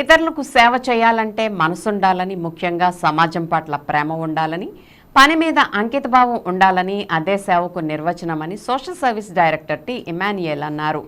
ఇతరులకు సేవ చేయాలంటే మనసుండాలని ముఖ్యంగా సమాజం పట్ల ప్రేమ ఉండాలని పని మీద అంకితభావం ఉండాలని అదే సేవకు నిర్వచనమని social service director T Emmanuel అన్నారు.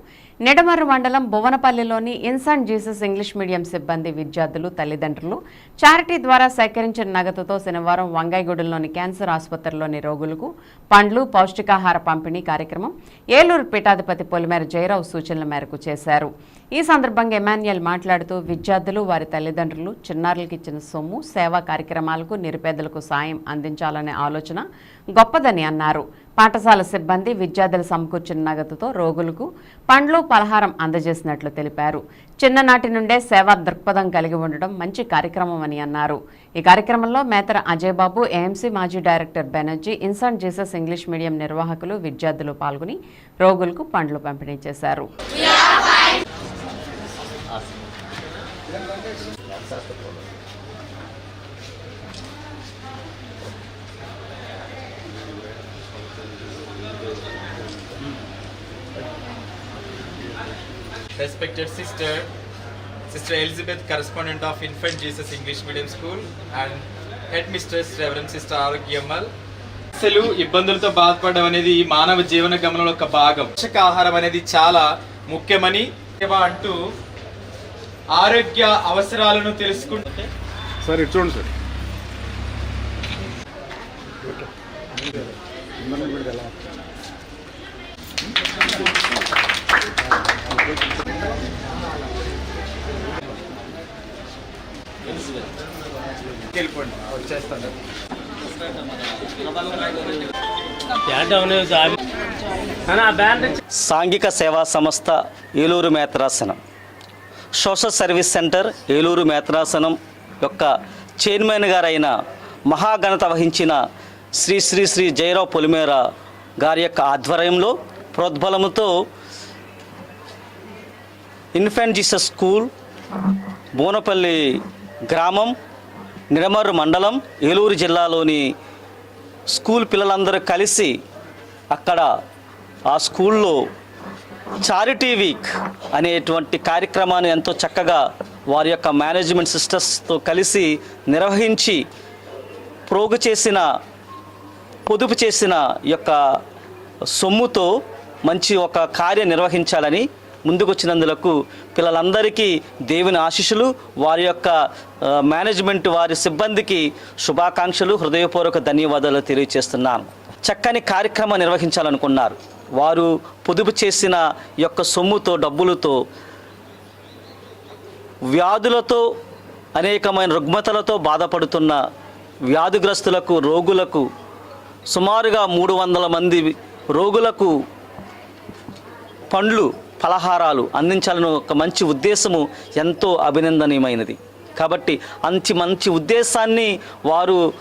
నిడమర్రు మండలం భువనపల్లిలోని ఇన్సాన్ జీసస్ ఇంగ్లీష్ మీడియం సిబ్బంది విద్యార్థులు తల్లిదండ్రులు చారిటీ ద్వారా సేకరించిన నగదుతో శనివారం వంగైగూడెంలోని క్యాన్సర్ ఆసుపత్రిలోని రోగులకు పండ్లు పౌష్టికాహార పంపిణీ కార్యక్రమం ఏలూరు పీఠాధిపతి పొలిమేర జయరావు సూచనల మేరకు చేశారు. ఈ సందర్భంగా ఎమాన్యుయల్ మాట్లాడుతూ విద్యార్థులు వారి తల్లిదండ్రులు చిన్నారులకు ఇచ్చిన సొమ్ము సేవా కార్యక్రమాలకు నిరుపేదలకు సాయం అందించాలనే ఆలోచన గొప్పదని అన్నారు. పాఠశాల సిబ్బంది విద్యార్థులు సమకూర్చిన నగదుతో రోగులకు పండ్లు పలహారం అందజేసినట్లు తెలిపారు. చిన్ననాటి నుండే సేవా దృక్పథం కలిగి ఉండడం మంచి కార్యక్రమం అని అన్నారు. ఈ కార్యక్రమంలో మేతర అజయ్ బాబు ఏఎంసీ మాజీ director Banerjee Infant Jesus English medium నిర్వాహకులు విద్యార్థులు పాల్గొని రోగులకు పండ్లు పంపిణీ చేశారు. Respected sister, Sister Elizabeth, correspondent of Infant Jesus English Medium School, and headmistress Reverend Sister Arugyamal. అసలు ఇబ్బందులతో బాధపడడం అనేది మానవ జీవన గమనంలో ఒక భాగం పోషకాహారం అనేది చాలా ముఖ్యమని అంటూ ఆరోగ్య అవసరాలను తెలుసుకుంటే సార్ ఇటు చూడండి సార్ వెళ్ళిపోండి వచ్చేస్తాను సాంఘిక సేవా సంస్థ ఏలూరు మేత్రాసనం. సోషల్ సర్వీస్ సెంటర్ ఏలూరు మేత్రాసనం యొక్క చైర్మన్ గారైన మహాఘనత వహించిన శ్రీ శ్రీ శ్రీ జయరావు పొలిమేర గారి యొక్క ఆధ్వర్యంలో ప్రోద్బలముతో ఇన్ఫెంట్ జీసస్ స్కూల్ బోనపల్లి గ్రామం నిడమర్రు మండలం ఏలూరు జిల్లాలోని స్కూల్ పిల్లలందరూ కలిసి అక్కడ ఆ స్కూల్లో చారిటీ వీక్ అనేటువంటి కార్యక్రమాన్ని ఎంతో చక్కగా వారి యొక్క మేనేజ్మెంట్ సిస్టర్స్తో కలిసి నిర్వహించి ప్రోగు చేసిన పొదుపు చేసిన యొక్క సొమ్ముతో మంచి ఒక కార్యం నిర్వహించాలని ముందుకొచ్చినందులకు పిల్లలందరికీ దేవుని ఆశీస్సులు వారి యొక్క మేనేజ్మెంట్ వారి సిబ్బందికి శుభాకాంక్షలు హృదయపూర్వక ధన్యవాదాలు తెలియజేస్తున్నాను చక్కని కార్యక్రమం నిర్వహించాలనుకున్నారు. వారు పొదుపు చేసిన యొక్క సొమ్ముతో డబ్బులతో వ్యాధులతో అనేకమైన రుగ్మతలతో బాధపడుతున్న వ్యాధిగ్రస్తులకు రోగులకు సుమారుగా మూడు వందల మంది రోగులకు పండ్లు ఫలహారాలు అందించాలని ఒక మంచి ఉద్దేశము ఎంతో అభినందనీయమైనది. కాబట్టి అంచి మంచి ఉద్దేశాన్ని వారు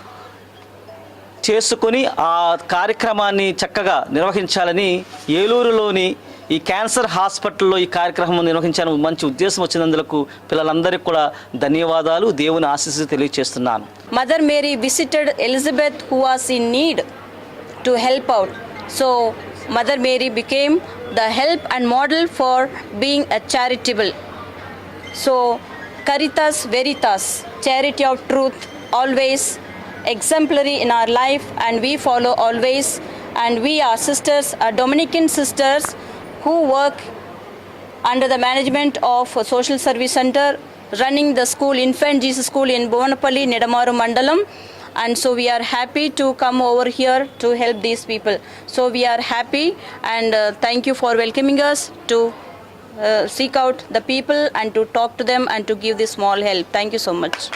చేసుకొని ఆ కార్యక్రమాన్ని చక్కగా నిర్వహించాలని ఏలూరులోని ఈ క్యాన్సర్ హాస్పిటల్లో ఈ కార్యక్రమం నిర్వహించాలని మంచి ఉద్దేశం వచ్చినందుకు పిల్లలందరికీ కూడా ధన్యవాదాలు. దేవుని ఆశీస్సు తెలియజేస్తున్నాను Mother Mary visited Elizabeth who was need to help out so Mother Mary became the help and model for being a charitable. So, Caritas Veritas, charity of truth, always exemplary in our life, and we follow always. And we are sisters, are Dominican sisters who work under the management of a social service center running the school infant jesus school in Bovanapalli, Nedamaru Mandalam and so we are happy to come over here to help these people. So we are happy and uh, thank you for welcoming us to uh, seek out the people and to talk to them and to give this small help. Thank you so much